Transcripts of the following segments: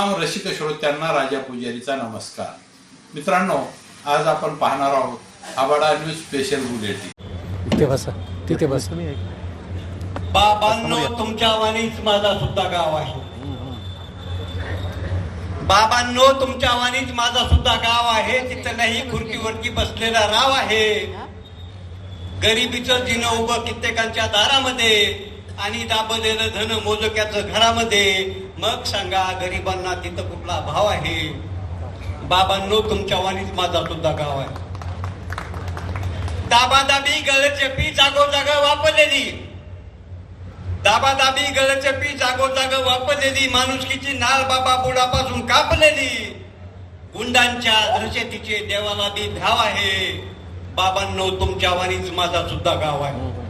रसिक श्रोत्यांना राजा पुजारीचा नमस्कार. मित्रांनो आज आपण पाहणार आहोत आबाडा न्यूज स्पेशल बुलेटिन. तिथे बसा तिथे बस. बाबांनो तुमच्या वाणीच माझा सुद्धा गाव आहे. बाबांनो तुमच्या वाणीच माझा सुद्धा गाव आहे. तिथं नाही खुर्चीवरती बसलेला राव आहे. गरिबीचं जिनं उभं कित्येकांच्या दारामध्ये. आणि दाबलेलं धन मोजक्याचं घरामध्ये मग सांगा गरिबांना तिथं कुठला भाव आहे? बाबांनो तुमच्या वाणीत माझा सुद्धा गाव आहे. दाबादाबी गळचेपी जागोजागा वापरलेली. दाबादाबी गळचेपी जागोजागा वापरलेली. माणुसकीची नाळ बाबा बुडापासून कापलेली. गुंडांच्या दृश्यतीचे देवाला बी धाव आहे. बाबांनो तुमच्या वाणीच माझा सुद्धा गाव आहे.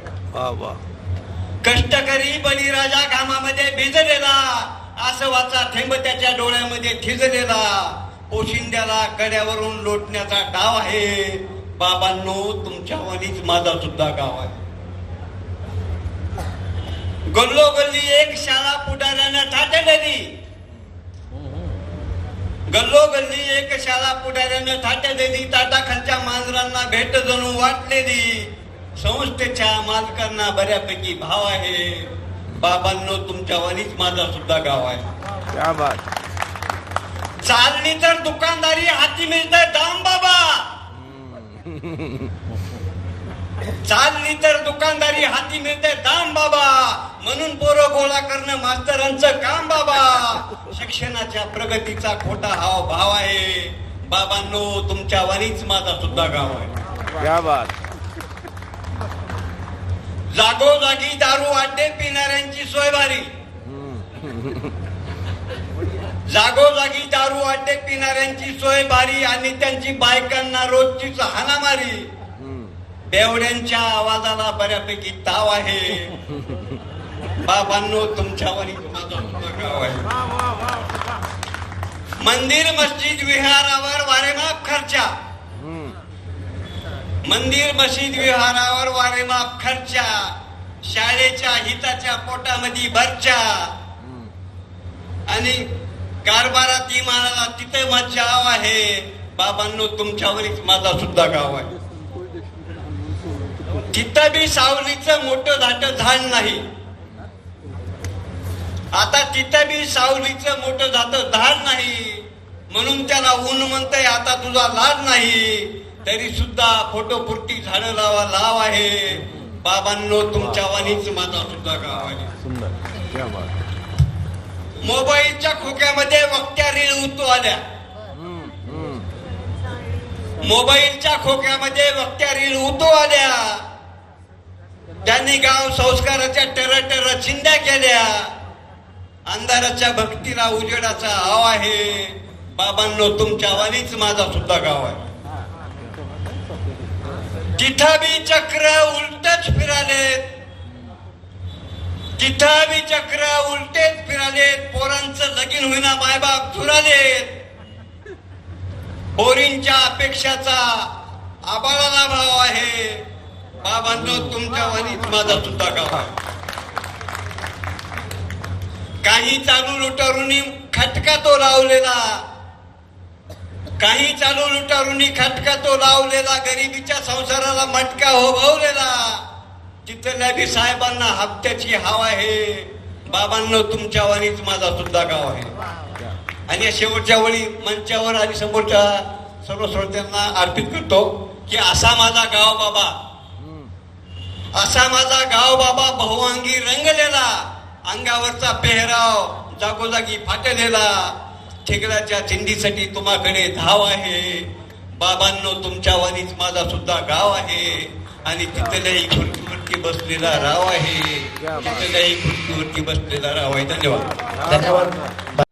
कष्टकरी बळीराजा घामामध्ये भिजलेला. आसवाचा थेंब त्याच्या डोळ्यामध्ये थिजलेला पोशिंद्याला कड्यावरून लोटण्याचा डाव आहे. बाबांनो तुमच्या वनीच माझा सुद्धा गाव आहे. गल्लोगल्ली एक शाळा पुढाऱ्यानं थाटलेली. गल्लोगल्ली एक शाळा पुढाऱ्यानं थाटलेली. ताटाखालच्या मांजरांना भेट जणू वाटलेली. संस्थेच्या मालकांना बऱ्यापैकी भाव आहे. बाबांनो तुमच्या वाणीच माझा सुद्धा गाव आहे. क्या बात. चालणी तर दुकानदारी हाती मिळते दाम बाबा. चालणी तर दुकानदारी हाती मिळते दाम बाबा. म्हणून पोरं गोळा करणं मास्तरांचं काम बाबा. शिक्षणाच्या प्रगतीचा खोटा हाव भाव आहे. बाबांनो तुमच्या वाणीच माझा सुद्धा गाव आहे. जागोजागी दारू अड्डे पिणाऱ्यांची सोय भारी जागोजागी दारू अड्डे पिणाऱ्यांची सोय भारी आणि त्यांची बायकांना रोजचीच हाणामारी. बेवड्यांच्या आवाजाला बऱ्यापैकी ताव आहे. बाबांनो तुमच्यावर मंदिर मस्जिद विहारावर वारेमाप खर्चा. मंदिर मशीद विहारावर वारेमाप खर्चा शाळेच्या हिताच्या पोटामध्ये भरच्या आणि कारभारात इमानाला तिथे मज्जा आहे. बाबांनो तुमच्यावरच माझा सुद्धा गाव आहे. तिथं बी सावलीचं मोठं धाट झाड नाही. आता तिथं बी सावलीचं मोठं धाट झाड नाही. म्हणून त्याला ऊन म्हणतंय आता तुझा लाज नाही. तरी सुद्धा फोटो पुरती झाडं लावा लाव आहे. बाबांनो तुमच्या वाणीच माझा सुद्धा गाव आहे. मोबाईलच्या खोक्यामध्ये वक्त्या रीळ उतू आल्या. मोबाईलच्या खोक्यामध्ये वक्त्या रीळ उतू आल्या. त्यांनी गाव संस्काराच्या टर टर चिंध्या केल्या. अंधाराच्या भक्तीला उजेडाचा हाव आहे. बाबांनो तुमच्या वाणीच माझा सुद्धा गाव आहे. तिथं बी चक्र उलटच फिरालेत तिथं बी चक्र उलटेच फिरालेत पोरांचं लगीन होईना मायबाप चुरालेत पोरींच्या अपेक्षाचा आबाळाला भाव आहे. बाबांनो तुमच्या वाणीत माझा सुद्धा गाव काही चालू लुटारुनी खटका तो लावलेला. काही चालू लुटारुनी खटका तो लावलेला गरिबीच्या संसाराला मटका होभवलेला. तिथल्या बी साहेबांना हप्त्याची हवा आहे. बाबांना तुमच्या वाणीच माझा सुद्धा गाव आहे. आणि या शेवटच्या वेळी मंचावर आणि समोरच्या सर्व श्रोत्यांना अर्पित करतो की असा माझा गाव बाबा. असा माझा गाव बाबा बहुअंगी रंगलेला. अंगावरचा पेहराव जागोजागी फाटलेला. ठेकड्याच्या चिंडीसाठी तुम्हाकडे धाव आहे. बाबांनो तुमच्या वाणीच माझा सुद्धा गाव आहे. आणि तिथल्याही खुर्चीवरती बसलेला राव आहे. तिथल्याही खुर्चीवरती बसलेला राव आहे. धन्यवाद. धन्यवाद.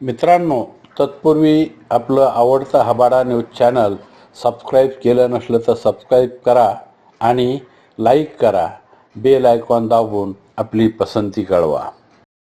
मित्रांनो तत्पूर्वी आपलं आवडतं हबाडा न्यूज चॅनल सबस्क्राईब केलं नसलं तर सबस्क्राईब करा आणि लाईक करा. बेल आयकॉन दाबून आपली पसंती कळवा.